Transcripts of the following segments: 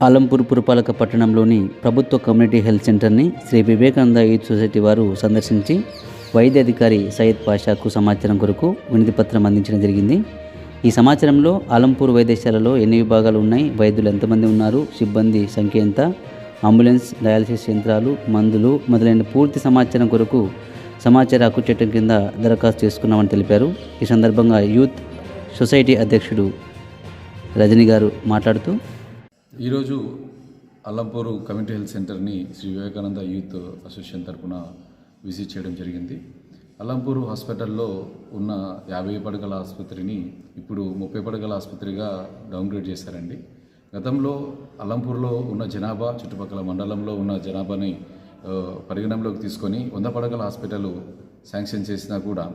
ఆలంపూర్ పురపాలక పట్టణంలోని ప్రభుత్వ కమ్యూనిటీ హెల్త్ సెంటర్ని శ్రీ వివేకానంద యూత్ సొసైటీ వారు సందర్శించి వైద్య అధికారి సయ్యద్ పాషాకు సమాచారం కొరకు వినతి పత్రం అందించడం జరిగింది. ఈ సమాచారంలో ఆలంపూర్ వైద్యశాలలో ఎన్ని విభాగాలు ఉన్నాయి వైద్యులు ఎంతమంది ఉన్నారు సిబ్బంది సంఖ్య ఎంత అంబులెన్స్ డయాలసిస్ యంత్రాలు మందులు మొదలైన పూర్తి సమాచారం కొరకు సమాచార హక్కు చట్టం కింద దరఖాస్తు చేసుకున్నామని తెలిపారు. ఈ సందర్భంగా యూత్ సొసైటీ అధ్యక్షుడు రజని గారు మాట్లాడుతూ ఈరోజు అల్లంపూరు కమ్యూనిటీ హెల్త్ సెంటర్ని శ్రీ వివేకానంద యూత్ అసోసియేషన్ తరఫున విజిట్ చేయడం జరిగింది. అల్లంపూరు హాస్పిటల్లో ఉన్న యాభై పడగల ఆసుపత్రిని ఇప్పుడు ముప్పై పడగల ఆసుపత్రిగా డౌన్గ్రేడ్ చేశారండి. గతంలో అల్లంపూర్లో ఉన్న జనాభా చుట్టుపక్కల మండలంలో ఉన్న జనాభాని పరిగణనలోకి తీసుకొని వంద పడగల హాస్పిటల్ శాంక్షన్ చేసినా కూడా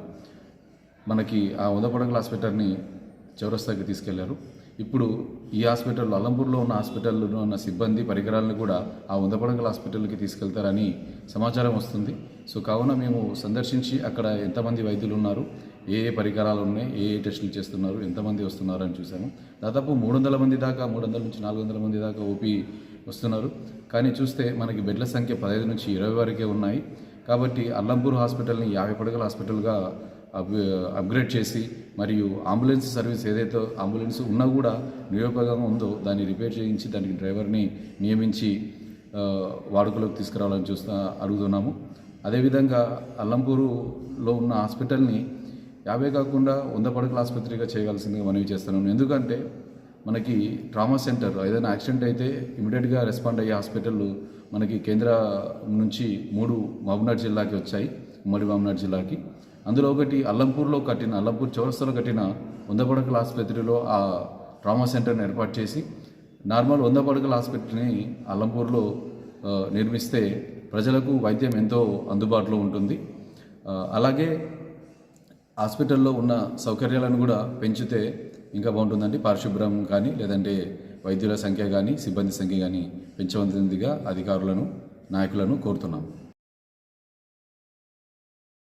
మనకి ఆ వంద పడగల హాస్పిటల్ని చౌరస్తాకి తీసుకెళ్ళారు. ఇప్పుడు ఈ హాస్పిటల్లో అల్లంపూర్లో ఉన్న హాస్పిటల్లో ఉన్న సిబ్బంది పరికరాలను కూడా ఆ వంద హాస్పిటల్కి తీసుకెళ్తారని సమాచారం వస్తుంది. సో కావున మేము సందర్శించి అక్కడ ఎంతమంది వైద్యులు ఉన్నారు ఏ ఏ పరికరాలు ఉన్నాయి ఏ ఏ టెస్టులు చేస్తున్నారు ఎంతమంది వస్తున్నారు అని చూసాము దాదాపు మూడు వందల మంది దాకా మూడు వందల నుంచి నాలుగు వందల మంది దాకా ఓపీ వస్తున్నారు. కానీ చూస్తే మనకి బెడ్ల సంఖ్య పదహైదు నుంచి ఇరవై వరకే ఉన్నాయి. కాబట్టి అల్లంపూర్ హాస్పిటల్ని యాభై పడగల హాస్పిటల్గా అప్ అప్గ్రేడ్ చేసి మరియు అంబులెన్స్ సర్వీస్ ఏదైతే అంబులెన్స్ ఉన్నా కూడా నిరుపయోగంగా ఉందో దాన్ని రిపేర్ చేయించి దానికి డ్రైవర్ని నియమించి వాడుకలోకి తీసుకురావాలని చూస్తా అడుగుతున్నాము. అదేవిధంగా అల్లంపూరులో ఉన్న హాస్పిటల్ని యాభై కాకుండా వంద పడకల ఆసుపత్రిగా చేయవలసిందిగా మనవి చేస్తున్నాను. ఎందుకంటే మనకి ట్రామా సెంటర్ ఏదైనా యాక్సిడెంట్ అయితే ఇమీడియట్గా రెస్పాండ్ అయ్యే హాస్పిటల్ మనకి కేంద్ర నుంచి మూడు మహబూబ్నగర్ జిల్లాకి వచ్చాయి ఉమ్మడి మహబూబ్నగర్ జిల్లాకి. అందులో ఒకటి అల్లంపూర్లో కట్టిన అల్లంపూర్ చౌరస్తాలో కట్టిన వంద పడకల ఆసుపత్రిలో ఆ ట్రామా సెంటర్ని ఏర్పాటు చేసి నార్మల్ వంద పడకల ఆసుపత్రిని అల్లంపూర్లో నిర్మిస్తే ప్రజలకు వైద్యం ఎంతో అందుబాటులో ఉంటుంది. అలాగే హాస్పిటల్లో ఉన్న సౌకర్యాలను కూడా పెంచితే ఇంకా బాగుంటుందండి. పారిశుభ్రం కానీ లేదంటే వైద్యుల సంఖ్య కానీ సిబ్బంది సంఖ్య కానీ పెంచవలసిందిగా అధికారులను నాయకులను కోరుతున్నాం